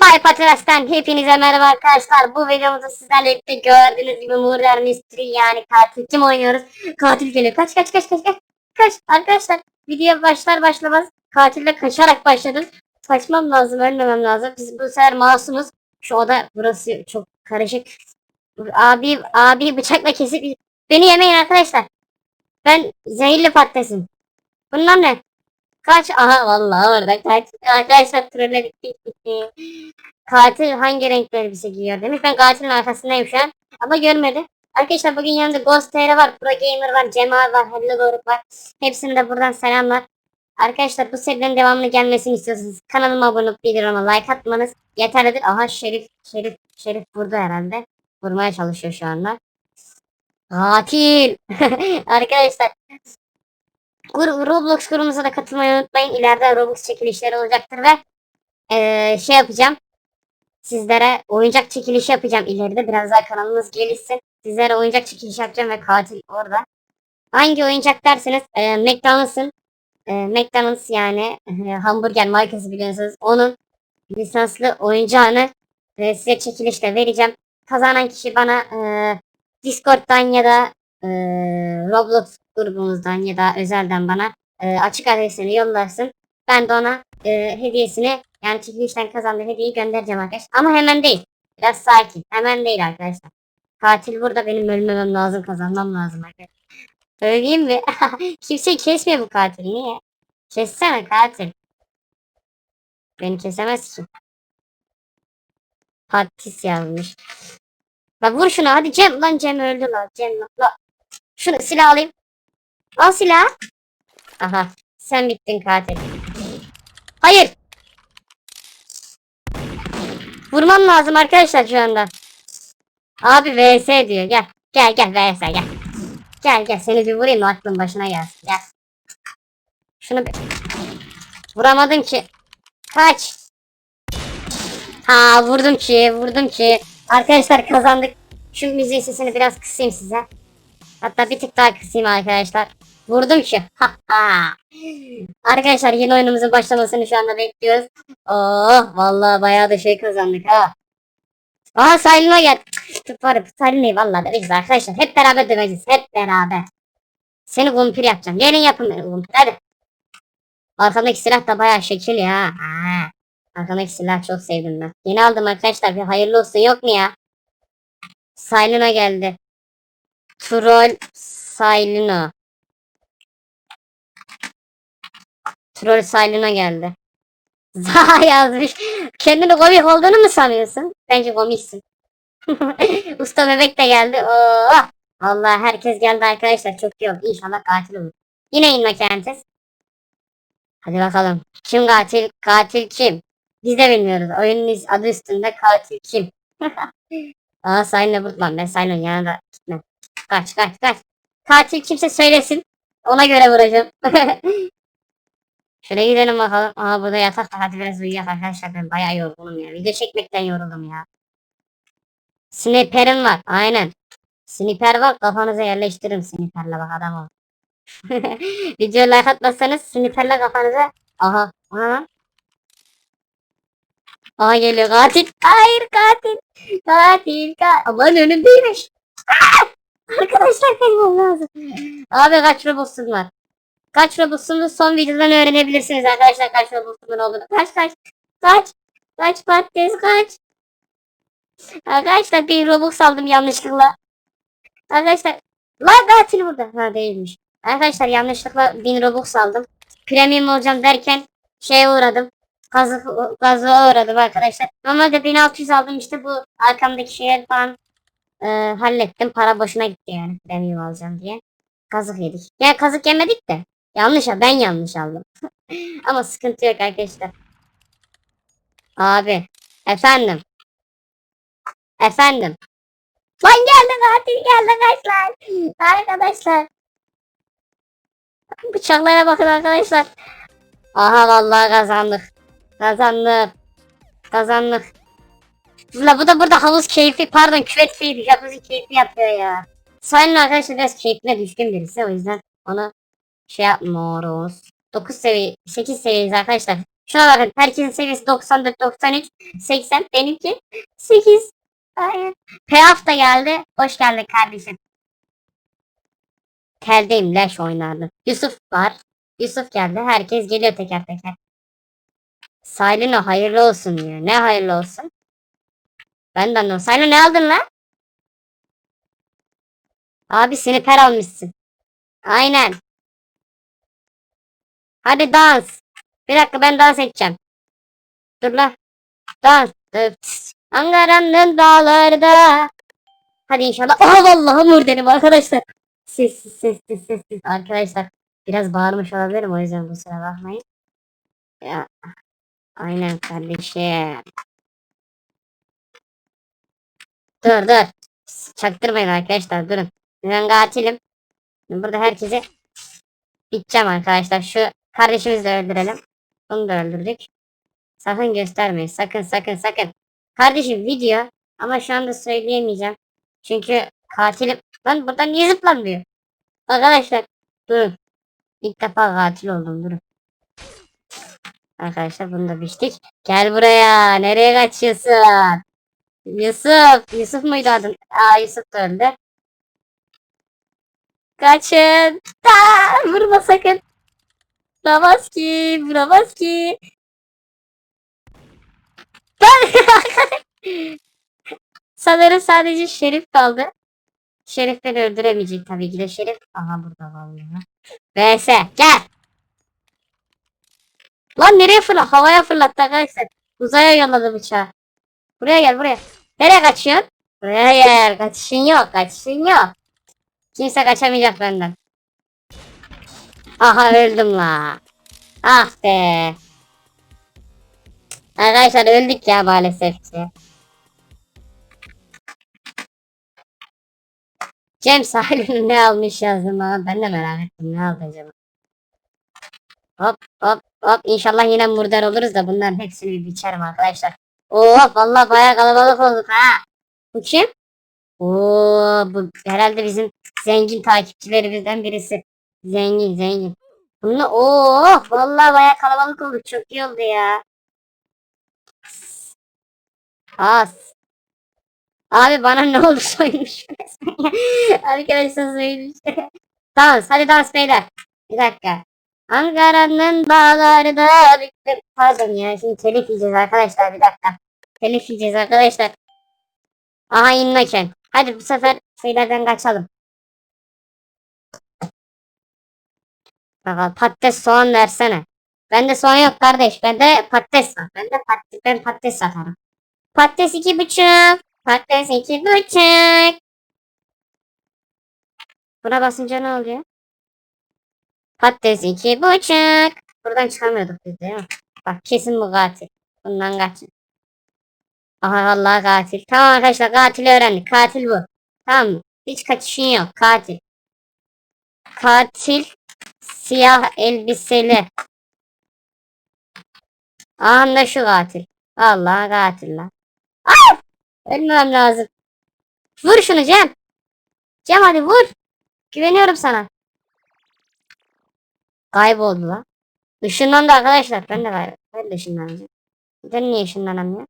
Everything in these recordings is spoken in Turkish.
Bay Patras'tan hepinize merhaba arkadaşlar. Bu videomuzda sizlerle birlikte gördüğünüz gibi Murder Mystery yani katil kim oynuyoruz? Katil geliyor. Kaç kaç kaç kaç kaç. Kaç arkadaşlar video başlar başlamaz katille kaçarak başladım. Kaçmam lazım ölmemem lazım. Biz bu sefer masumuz. Şu oda burası çok karışık. Abi abi bıçakla kesip beni yemeyin arkadaşlar. Ben zehirli patatesim. Bunlar ne? Kaç? Aha vallahi orada kaç. Arkadaşlar trolle bittik bitti. Katil hangi renk elbise giyiyor demiş. Ben katilin arkasındayım şu an. Ama görmedi. Arkadaşlar bugün yanımda Ghost TR var, Pro Gamer var, Cemal var, Hello Doruk var. Hepsine de buradan selamlar. Arkadaşlar bu serinin devamını gelmesini istiyorsanız kanalıma abone olup videoma like atmanız yeterlidir. Aha Şerif, Şerif, Şerif burada herhalde. Vurmaya çalışıyor şu anda. Katil. Arkadaşlar Roblox grubumuza da katılmayı unutmayın. İleride Roblox çekilişleri olacaktır ve eee, şey yapacağım. Sizlere oyuncak çekilişi yapacağım ileride. Biraz daha kanalımız gelişsin. Sizlere oyuncak çekilişi yapacağım ve katil orada. Hangi oyuncak derseniz eee McDonald's'ın eee, McDonald's yani eee, hamburger markası biliyorsunuz. Onun lisanslı oyuncağını eee, size çekilişte vereceğim. Kazanan kişi bana eee, Discord'dan ya da eee, Roblox grubumuzdan ya da özelden bana e, açık adresini yollarsın. Ben de ona e, hediyesini yani çekilişten kazandığı hediyeyi göndereceğim arkadaşlar. Ama hemen değil. Biraz sakin. Hemen değil arkadaşlar. Katil burada benim ölmemem lazım kazanmam lazım arkadaşlar. Söyleyeyim mi? Kimse kesmiyor bu katil. Niye? Kessene katil. Beni kesemez ki. Patis yazmış. Bak vur şunu hadi Cem. Lan Cem öldü lan. Cem lan. Şunu silah alayım. Al silah. Aha. Sen bittin katil. Hayır. Vurmam lazım arkadaşlar şu anda. Abi vs diyor. Gel. Gel gel vs gel. Gel gel seni bir vurayım da aklın başına gelsin. Gel. Şunu bir... Vuramadım ki. Kaç. Ha vurdum ki vurdum ki. Arkadaşlar kazandık. Şu müziğin sesini biraz kısayım size. Hatta bir tık daha kısayım arkadaşlar. Vurdum ha. Arkadaşlar yeni oyunumuzun başlamasını şu anda bekliyoruz. Oh vallahi bayağı da şey kazandık ha. Aha Salim'e gel. Var Salim'i vallahi döveceğiz arkadaşlar. Hep beraber döveceğiz. Hep beraber. Seni kumpir yapacağım. Gelin yapın beni kumpir hadi. Arkamdaki silah da bayağı şekil ya. Ha. Arkamdaki silah çok sevdim ben. Yeni aldım arkadaşlar. Bir hayırlı olsun yok mu ya? Saylina geldi. Troll Saylina. Troll Saylina geldi. Za yazmış. Kendini komik olduğunu mu sanıyorsun? Bence komiksin. Usta bebek de geldi. Oo! Vallahi herkes geldi arkadaşlar. Çok iyi oldu. İnşallah katil olur. Yine inme Kentes. Hadi bakalım. Kim katil? Katil kim? Biz de bilmiyoruz. Oyunun adı üstünde katil kim? Aa Sayın'la vurtmam. Ben Sayın'ın yanında gitmem. Kaç kaç kaç. Katil kimse söylesin. Ona göre vuracağım. Şöyle gidelim bakalım. Aa burada yatak var. Hadi biraz uyuyak arkadaşlar. Ben bayağı yorgunum ya. Video çekmekten yoruldum ya. Sniper'im var. Aynen. Sniper var. Kafanıza yerleştiririm sniperle bak adam ol. Video like atmazsanız sniperle kafanıza. Aha. Aha. Aha geliyor katil. Hayır katil. Katil katil. Aman önümdeymiş. Aa! Arkadaşlar kaçmam lazım. Abi kaç robotsum var? Kaç robotsunu son videodan öğrenebilirsiniz arkadaşlar kaç robotsumun olduğunu. Kaç kaç. Kaç. Kaç patates kaç. Arkadaşlar bir robot aldım yanlışlıkla. Arkadaşlar. Lan katil burada. Ha değilmiş. Arkadaşlar yanlışlıkla 1000 robux aldım. Premium olacağım derken şeye uğradım. Kazı, kazığa uğradım arkadaşlar. Normalde 1600 aldım işte bu arkamdaki şeyler falan e, hallettim. Para boşuna gitti yani premium alacağım diye. Kazık yedik. Ya kazık yemedik de. Yanlış ya ben yanlış aldım. Ama sıkıntı yok arkadaşlar. Abi. Efendim. Efendim. Lan geldi katil geldi arkadaşlar. Arkadaşlar. Bıçaklara bakın arkadaşlar. Aha vallahi kazandık. Kazandık. Kazandık. La bu da burada havuz keyfi pardon küvet keyfi jacuzzi keyfi yapıyor ya. Sayın arkadaşlar biraz keyfine düşkün birisi o yüzden onu şey yapmıyoruz. 9 seviye 8 seviyeyiz arkadaşlar. Şuna bakın. Herkesin seviyesi 94, 93, 80. Benimki 8. Hayır. Payoff da geldi. Hoş geldin kardeşim. Teldeyim. Leş oynardı. Yusuf var. Yusuf geldi. Herkes geliyor teker teker. Saylino hayırlı olsun diyor. Ne hayırlı olsun? Ben de anlamadım. Saylo ne aldın lan? Abi sniper almışsın. Aynen. Hadi dans. Bir dakika ben dans edeceğim. Dur la. Dans. Dıps. Ankara'nın dağlarda. Hadi inşallah. Aha vallahi mur dedim arkadaşlar. Sessiz sessiz sessiz. Arkadaşlar biraz bağırmış olabilirim o yüzden bu sıra bakmayın. Ya. Aynen kardeşim. Dur dur. Çaktırmayın arkadaşlar durun. Ben katilim. Burada herkese biteceğim arkadaşlar. Şu kardeşimizi de öldürelim. Bunu da öldürdük. Sakın göstermeyin. Sakın sakın sakın. Kardeşim video ama şu anda söyleyemeyeceğim. Çünkü katilim. Lan buradan niye zıplanmıyor? Arkadaşlar durun. İlk defa katil oldum durun. Arkadaşlar bunu da biçtik. Gel buraya. Nereye kaçıyorsun? Yusuf. Yusuf muydu adın? Aa Yusuf da öldü. Kaçın. Aa, vurma sakın. Vuramaz ki. Vuramaz ki. Ben- Sanırım sadece Şerif kaldı. Şerif beni öldüremeyecek tabii ki de Şerif. Aha burada vallahi. VS gel. Lan nereye fırla? Havaya fırlattı arkadaşlar. Uzaya yolladı bıçağı. Buraya gel buraya. Nereye kaçıyorsun? Buraya gel. Kaçışın yok. Kaçışın yok. Kimse kaçamayacak benden. Aha öldüm la. Ah be. Arkadaşlar öldük ya maalesef ki. Cem sahilini ne almış yazdım ama ben de merak ettim ne aldı acaba. Hop hop hop inşallah yine murdar oluruz da bunların hepsini biçerim arkadaşlar. Oo vallahi bayağı kalabalık olduk ha. Bu kim? Oo bu herhalde bizim zengin takipçilerimizden birisi. Zengin zengin. Bunu oo vallahi bayağı kalabalık olduk. Çok iyi oldu ya. As. Abi bana ne oldu soymuş. Arkadaşlar soymuş. dans hadi dans beyler. Bir dakika. Ankara'nın bağlarda büktüm. Pardon ya şimdi telif yiyeceğiz arkadaşlar bir dakika. Telif yiyeceğiz arkadaşlar. Aha inleken. Hadi bu sefer şeylerden kaçalım. Bakalım patates soğan versene. Bende soğan yok kardeş. Bende patates var. Bende patates, ben patates satarım. Patates iki buçuk. Patates iki buçuk. Buna basınca ne oluyor? Patates iki buçuk. Buradan çıkamıyorduk biz değil mi? Bak kesin bu katil. Bundan kaçın. Aha vallahi katil. Tamam arkadaşlar katili öğrendik. Katil bu. Tamam mı? Hiç kaçışın yok. Katil. Katil siyah elbiseli. Aha şu katil. Vallahi katil lan. Ay! Ölmem lazım. Vur şunu Cem. Cem hadi vur. Güveniyorum sana. Kayboldu lan. Işınlandı arkadaşlar. Ben de kayboldum. Ben de ışınlanacağım. Ben niye ışınlanamıyor?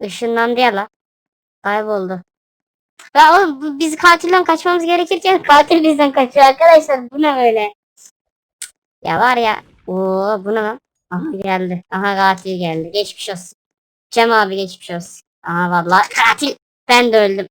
Işınlandı ya la. Kayboldu. Ya oğlum biz katilden kaçmamız gerekirken katil bizden kaçıyor arkadaşlar. Bu ne böyle? Ya var ya. Oo bu ne? Aha geldi. Aha katil geldi. Geçmiş olsun. Cem abi geçmiş olsun. Aha vallahi katil. Ben de öldüm.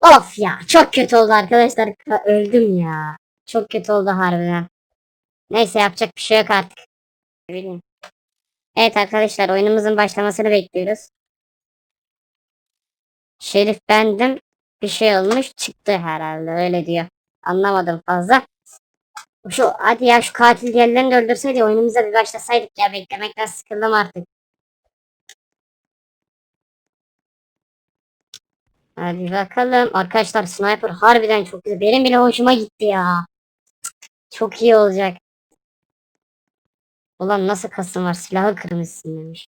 Of ya çok kötü oldu arkadaşlar. Ka- Öldüm ya. Çok kötü oldu harbiden. Neyse yapacak bir şey yok artık. Evet arkadaşlar oyunumuzun başlamasını bekliyoruz. Şerif bendim. Bir şey olmuş çıktı herhalde öyle diyor. Anlamadım fazla. Şu hadi ya şu katil diğerlerini de öldürseydi oyunumuza bir başlasaydık ya beklemekten sıkıldım artık. Hadi bakalım. Arkadaşlar sniper harbiden çok güzel. Benim bile hoşuma gitti ya. Çok iyi olacak. Ulan nasıl kasım var silahı kırmışsın demiş.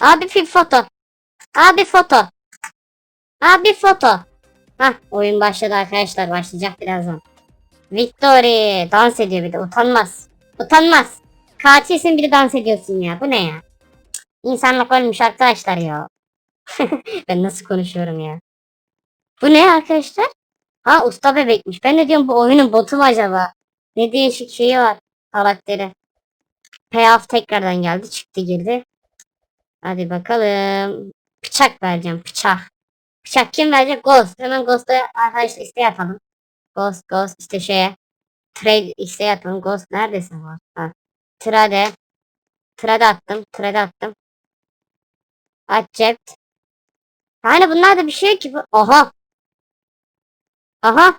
Abi bir foto. Abi foto. Abi foto. Hah oyun başladı arkadaşlar başlayacak birazdan. Victory dans ediyor bir de utanmaz. Utanmaz. Katilsin bir de dans ediyorsun ya. Bu ne ya? İnsanlık ölmüş arkadaşlar ya. ben nasıl konuşuyorum ya? Bu ne arkadaşlar? Ha usta bebekmiş. Ben de diyorum bu oyunun botu mu acaba? Ne değişik şeyi var karakteri. Payoff tekrardan geldi çıktı girdi. Hadi bakalım. Bıçak vereceğim bıçak. Bıçak kim verecek? Ghost. Hemen Ghost'a arkadaşlar isteği atalım. Ghost Ghost işte şeye. Trade isteği atalım. Ghost neredesin var? Ha. Trade. Trade attım. Trade attım. Accept. Yani bunlar da bir şey ki bu. Aha. Aha.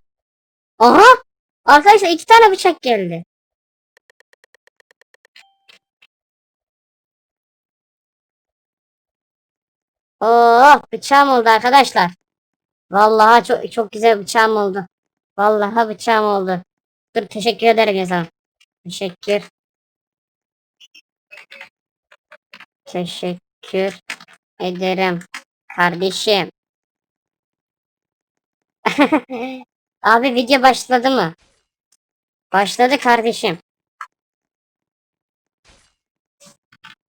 Aha. Arkadaşlar iki tane bıçak geldi. Oh bıçağım oldu arkadaşlar. Vallahi çok çok güzel bıçağım oldu. Vallahi bıçağım oldu. Dur teşekkür ederim yazalım. Teşekkür. Teşekkür ederim kardeşim. Abi video başladı mı? Başladı kardeşim.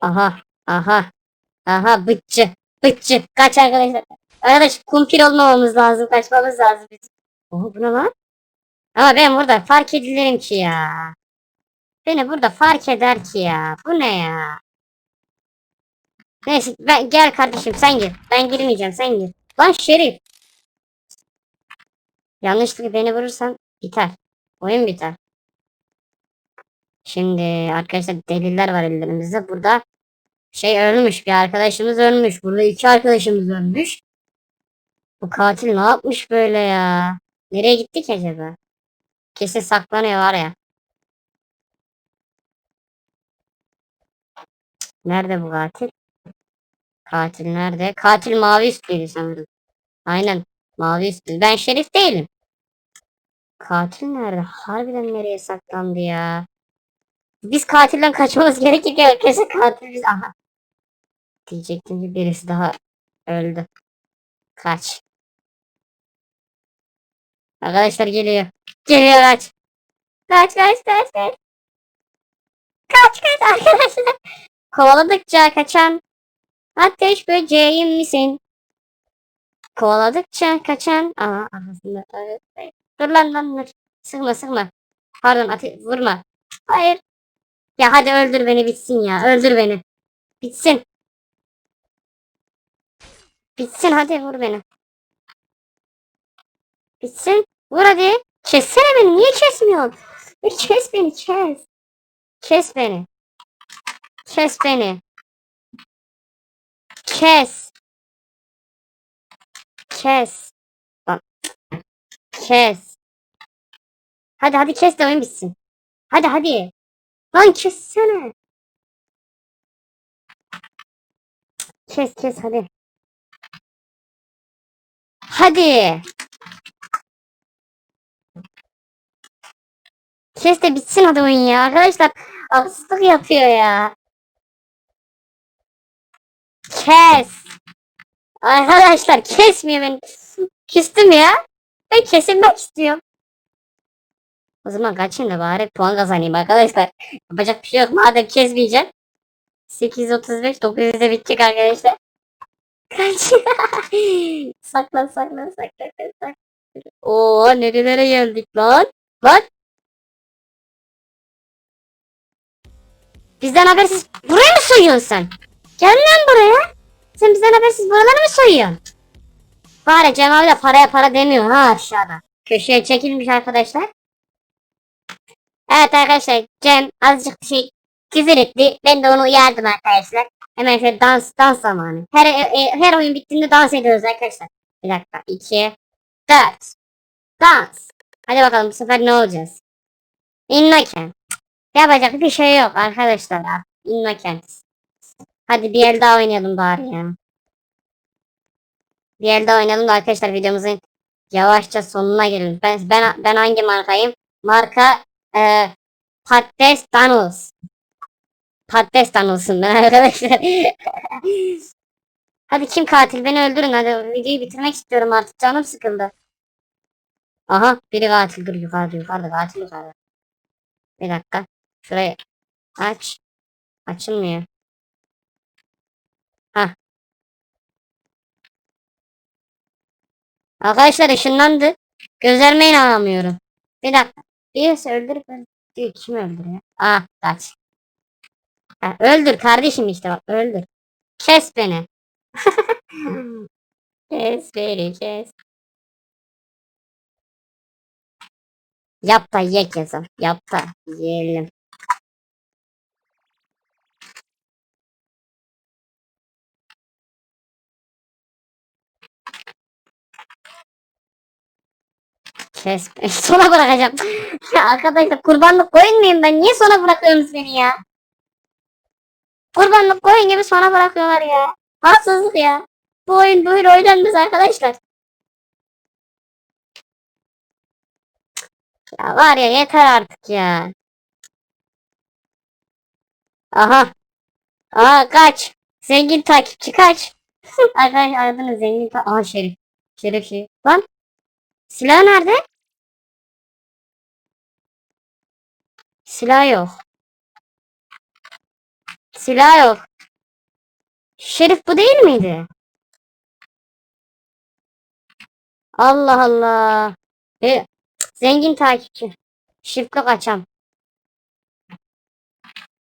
Aha, aha, aha bıççı, bıççı. Kaç arkadaşlar. Arkadaş kumpir olmamamız lazım, kaçmamız lazım. biz. Oha bu ne lan? Ama ben burada fark edilirim ki ya. Beni burada fark eder ki ya. Bu ne ya? Neyse ben, gel kardeşim sen gir. Ben girmeyeceğim sen gir. Lan Şerif. Yanlışlıkla beni vurursan biter. Oyun biter. Şimdi arkadaşlar deliller var ellerimizde. Burada şey ölmüş. Bir arkadaşımız ölmüş. Burada iki arkadaşımız ölmüş. Bu katil ne yapmış böyle ya? Nereye gitti ki acaba? Kesin saklanıyor var ya. Nerede bu katil? Katil nerede? Katil mavi üstlüydü sanırım. Aynen. Mavi üstlü. Ben şerif değilim. Katil nerede? Harbiden nereye saklandı ya? Biz katilden kaçmamız gerekirken kesin katil biz. Aha. Diyecektim ki birisi daha öldü. Kaç. Arkadaşlar geliyor. Geliyor kaç. Kaç kaç kaç kaç. Kaç kaç arkadaşlar. Kovaladıkça kaçan ateş böceğim misin? Kovaladıkça kaçan. Aa arasında. Dur lan lan dur. Sıkma sıkma. Pardon ate vurma. Hayır. Ya hadi öldür beni bitsin ya. Öldür beni. Bitsin. Bitsin hadi vur beni. Bitsin. Vur hadi. Kessene beni. Niye kesmiyorsun? Kes beni kes. Kes beni. Kes beni. Kes. Kes. Kes. Hadi hadi kes de oyun bitsin. Hadi hadi. Lan kessene. Kes kes hadi. Hadi. Kes de bitsin oyun ya. Arkadaşlar haksızlık yapıyor ya. Kes. Arkadaşlar kesmiyor beni. Küstüm ya. Ben kesilmek istiyorum. O zaman kaçayım da bari puan kazanayım arkadaşlar. Yapacak bir şey yok. Madem kesmeyeceğim. 835 900'de bitecek arkadaşlar. Kaç. saklan saklan saklan saklan. Oo nerelere geldik lan? Lan. Bizden habersiz buraya mı soyuyorsun sen? Gel lan buraya. Sen bizden habersiz buraları mı soyuyorsun? Bari Cem abi de paraya para demiyor ha aşağıda. Köşeye çekilmiş arkadaşlar. Evet arkadaşlar Cem azıcık şey küfür etti. Ben de onu uyardım arkadaşlar. Hemen şöyle dans dans zamanı. Her e, e, her oyun bittiğinde dans ediyoruz arkadaşlar. Bir dakika. 2 4 Dans. Hadi bakalım bu sefer ne olacağız? Innoken. Yapacak bir şey yok arkadaşlar. Innoken. Hadi bir el daha oynayalım bari ya. Bir el daha oynayalım da arkadaşlar videomuzun yavaşça sonuna gelelim. Ben ben ben hangi markayım? Marka e, Patates Danus. Patates Danus'um ben arkadaşlar. hadi kim katil beni öldürün hadi videoyu bitirmek istiyorum artık canım sıkıldı. Aha biri katil dur yukarıda yukarıda katil yukarıda. Bir dakika. Şurayı aç. Açılmıyor. Ha. Arkadaşlar ışınlandı. Gözlerime inanamıyorum. Bir dakika. Birisi öldürüp öldürüyor. Kim öldürüyor? Ah kaç. Ha, öldür kardeşim işte bak öldür. Kes beni. kes beni kes. Yap da ye kızım. Yap da yiyelim. Kes. Sona bırakacağım. Ya arkadaşlar kurbanlık koyun muyum ben? Niye sona bırakıyorsunuz beni ya? Kurbanlık koyun gibi sona bırakıyorlar ya. Haksızlık ya. Bu oyun böyle oynanmaz arkadaşlar. Ya var ya yeter artık ya. Aha. Aha kaç. Zengin takipçi kaç. Arkadaşlar aradınız zengin ta Aha Şerif. Şerif şey. Lan. Silah nerede? Silah yok. Silah yok. Şerif bu değil miydi? Allah Allah. E, zengin takipçi. Şifre kaçam.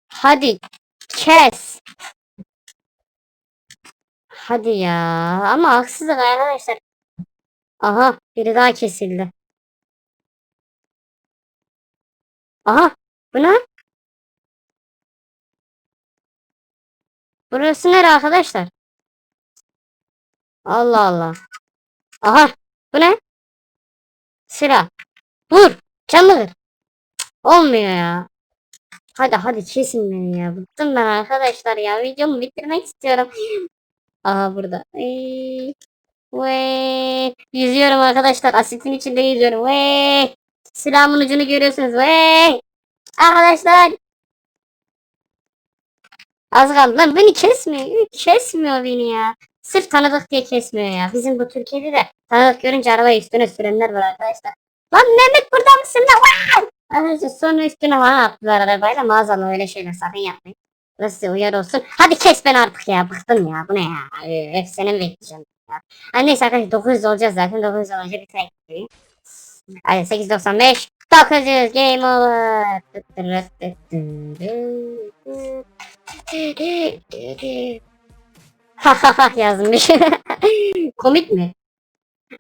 Hadi kes. Hadi ya. Ama haksızlık arkadaşlar. Aha biri daha kesildi. Aha bu ne? Burası nere arkadaşlar? Allah Allah. Aha bu ne? Silah. Vur. Canlı. Olmuyor ya. Hadi hadi kesin beni ya. Bıktım ben arkadaşlar ya. Videomu bitirmek istiyorum. Aha burada. Ey. Ve yüzüyorum arkadaşlar. Asitin içinde yüzüyorum. Ve silahımın ucunu görüyorsunuz. Ve arkadaşlar az kaldı lan beni kesmiyor. Kesmiyor beni ya. Sırf tanıdık diye kesmiyor ya. Bizim bu Türkiye'de de tanıdık görünce arabayı üstüne sürenler var arkadaşlar. Lan Mehmet burada mısın lan? Arkadaşlar sonra üstüne falan attılar arabayla maazallah öyle şeyler sakın yapmayın. Burası uyarı olsun. Hadi kes beni artık ya. Bıktım ya. Bu ne ya? Ee, senin bekleyeceğim. Ya. Ha, neyse arkadaşlar 900 olacağız zaten. 900 olunca bir tek. Hadi 895. 900 game over. Yazmış. Komik mi?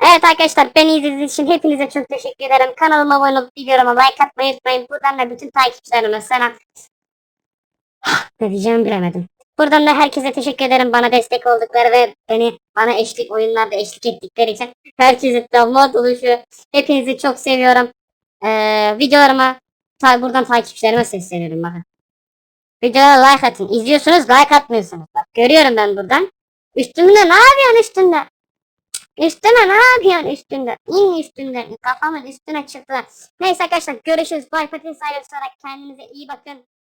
Evet arkadaşlar beni izlediğiniz için hepinize çok teşekkür ederim. Kanalıma abone olup videoma like atmayı unutmayın. Buradan da bütün takipçilerime selam. ne diyeceğimi bilemedim. Buradan da herkese teşekkür ederim bana destek oldukları ve beni bana eşlik oyunlarda eşlik ettikleri için. Herkese damat oluşu. Hepinizi çok seviyorum. Ee, videolarıma ta buradan takipçilerime sesleniyorum bakın. Videolara like atın. İzliyorsunuz like atmıyorsunuz. Bak görüyorum ben buradan. Üstümde ne yapıyorsun üstünde? Üstüne ne yapıyorsun üstünde? İn üstünde. Kafamın üstüne çıktı. Neyse arkadaşlar görüşürüz. Bay Patates ayrı kendinize iyi bakın.